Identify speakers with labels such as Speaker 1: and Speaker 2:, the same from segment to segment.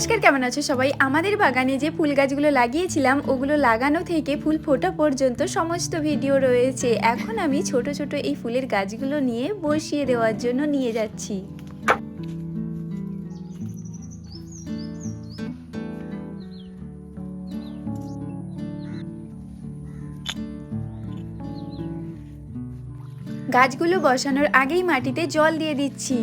Speaker 1: নমস্কার, কেমন আছো সবাই? আমাদের বাগানে যে ফুল গাছগুলো লাগিয়েছিলাম, ওগুলো লাগানো থেকে ফুল ফোটা পর্যন্ত সমস্ত ভিডিও রয়েছে। এখন আমি ছোট ছোট এই ফুলের গাছগুলো নিয়ে বসিয়ে দেওয়ার জন্য নিয়ে যাচ্ছি। গাছগুলো বসানোর আগেই মাটিতে জল দিয়ে দিচ্ছি।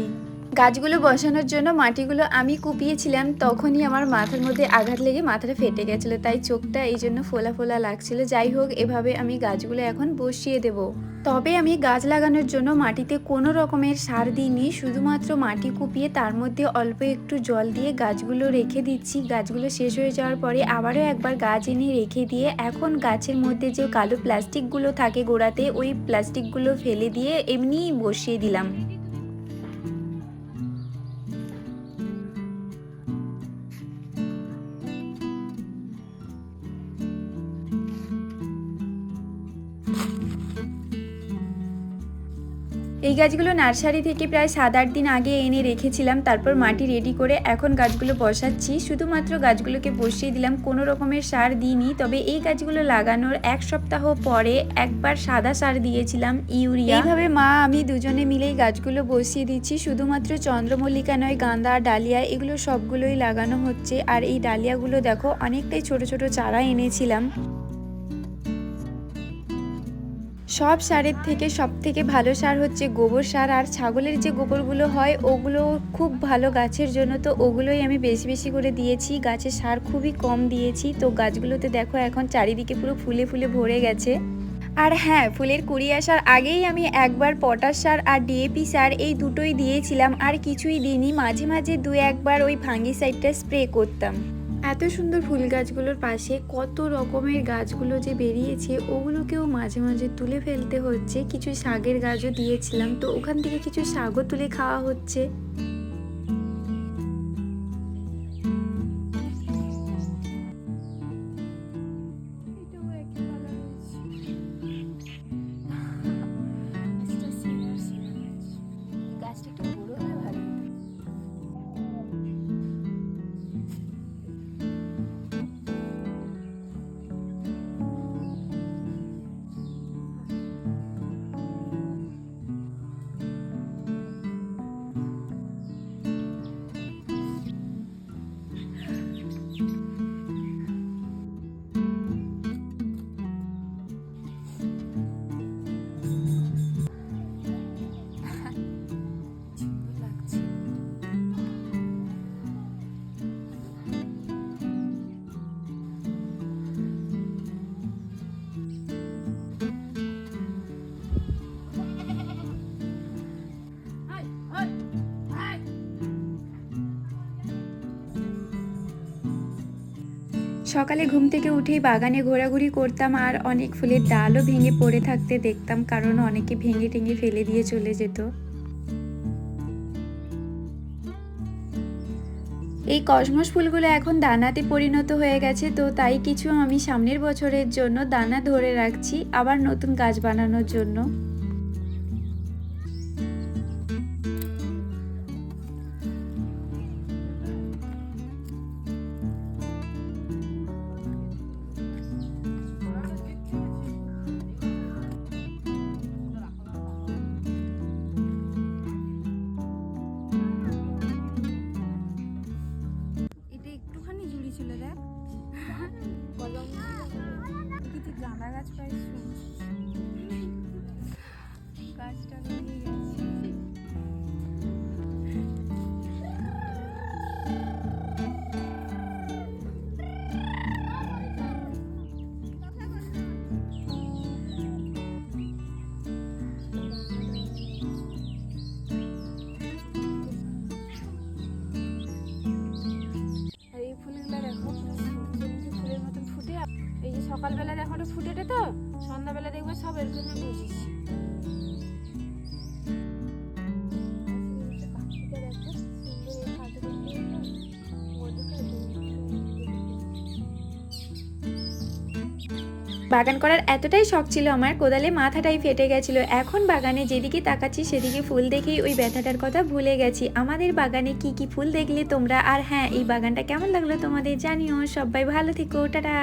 Speaker 1: গাছগুলো বসানোর জন্য মাটিগুলো আমি কুপিয়েছিলাম, তখনই আমার মাথার মধ্যে আঘাত লেগে মাথাটা ফেটে গেছিল, তাই চোখটা এই জন্য ফোলা ফোলা লাগছিল। যাই হোক, এভাবে আমি গাছগুলো এখন বসিয়ে দেব। তবে আমি গাছ লাগানোর জন্য মাটিতে কোনো রকমের সার দিইনি, শুধুমাত্র মাটি কুপিয়ে তার মধ্যে অল্প একটু জল দিয়ে গাছগুলো রেখে দিচ্ছি। গাছগুলো শেষ হয়ে যাওয়ার পরে আবারও একবার গাছ এনে রেখে দিয়ে এখন গাছের মধ্যে যে কালো প্লাস্টিকগুলো থাকে গোড়াতে, ওই প্লাস্টিকগুলো ফেলে দিয়ে এমনিই বসিয়ে দিলাম। এই গাছগুলো নার্সারি থেকে প্রায় সাত আট দিন আগে এনে রেখেছিলাম, তারপর মাটি রেডি করে এখন গাছগুলো বসাচ্ছি। শুধুমাত্র গাছগুলোকে বসিয়ে দিলাম, কোনো রকমের সার দিইনি, তবে এই গাছগুলো লাগানোর এক সপ্তাহ পরে একবার সাদা সার দিয়েছিলাম, ইউরিয়া। এইভাবে মা, আমি দুজনে মিলেই গাছগুলো বসিয়ে দিচ্ছি, শুধুমাত্র চন্দ্রমল্লিকা নয়, গাঁদা, ডালিয়া, এগুলো সবগুলোই লাগানো হচ্ছে। আর এই ডালিয়াগুলো দেখো, অনেকটাই ছোট ছোট চারা এনেছিলাম। সব সারের থেকে সব থেকে ভালো সার হচ্ছে গোবর সার, আর ছাগলের যে গোবরগুলো হয়, ওগুলো খুব ভালো গাছের জন্য। তো ওগুলোই আমি বেশি বেশি করে দিয়েছি। গাছের সার খুবই কম দিয়েছি। তো গাছগুলোতে দেখো এখন চারিদিকে পুরো ফুলে ফুলে ভরে গেছে। আর হ্যাঁ ফুলের কুড়ি আসার আগেই আমি একবার পটাশ সার আর ডিএপি সার এই দুটোই দিয়েছিলাম। আর কিছুই দিইনি। মাঝে মাঝে দু একবার ওই ভাঙ্গি সাইডটা স্প্রে করতাম। এত সুন্দর ফুল গাছগুলোর পাশে কত রকমের গাছগুলো যে বেরিয়েছে, ওগুলোকেও মাঝে মাঝে তুলে ফেলতে হচ্ছে। কিছু শাগের গাছও দিয়েছিলাম, তো ওখান থেকে কিছু শাগও তুলে খাওয়া হচ্ছে। সকালে ঘুম থেকে উঠেই বাগানে ঘোরাঘুরি করতাম আর অনেক ফুলের ডালও ভেঙে পড়ে থাকতে দেখতাম, কারণ অনেকে ভেঙে টেঙে ফেলে দিয়ে চলে যেত। এই কসমস ফুলগুলো এখন দানাতে পরিণত হয়ে গেছে, তো তাই কিছু আমি সামনের বছরের জন্য দানা ধরে রাখছি, আবার নতুন গাছ বানানোর জন্য।
Speaker 2: তুই গাঁদা গাছ সকালবেলা দেখো ফুটেটে তো, সন্ধ্যাবেলা দেখবে, সব এরকম
Speaker 1: বাগান করার এতটাই শখ ছিল আমার, কোদালে মাথাটাই ফেটে গেছিল। এখন বাগানে যেদিকে তাকাচ্ছি, সেদিকে ফুল দেখেই ওই ব্যথাটার কথা ভুলে গেছি। আমাদের বাগানে কি কি ফুল দেখলে তোমরা? আর হ্যাঁ এই বাগানটা কেমন লাগল তোমাদের জানিও। সবাই ভালো থেকো, টাটা।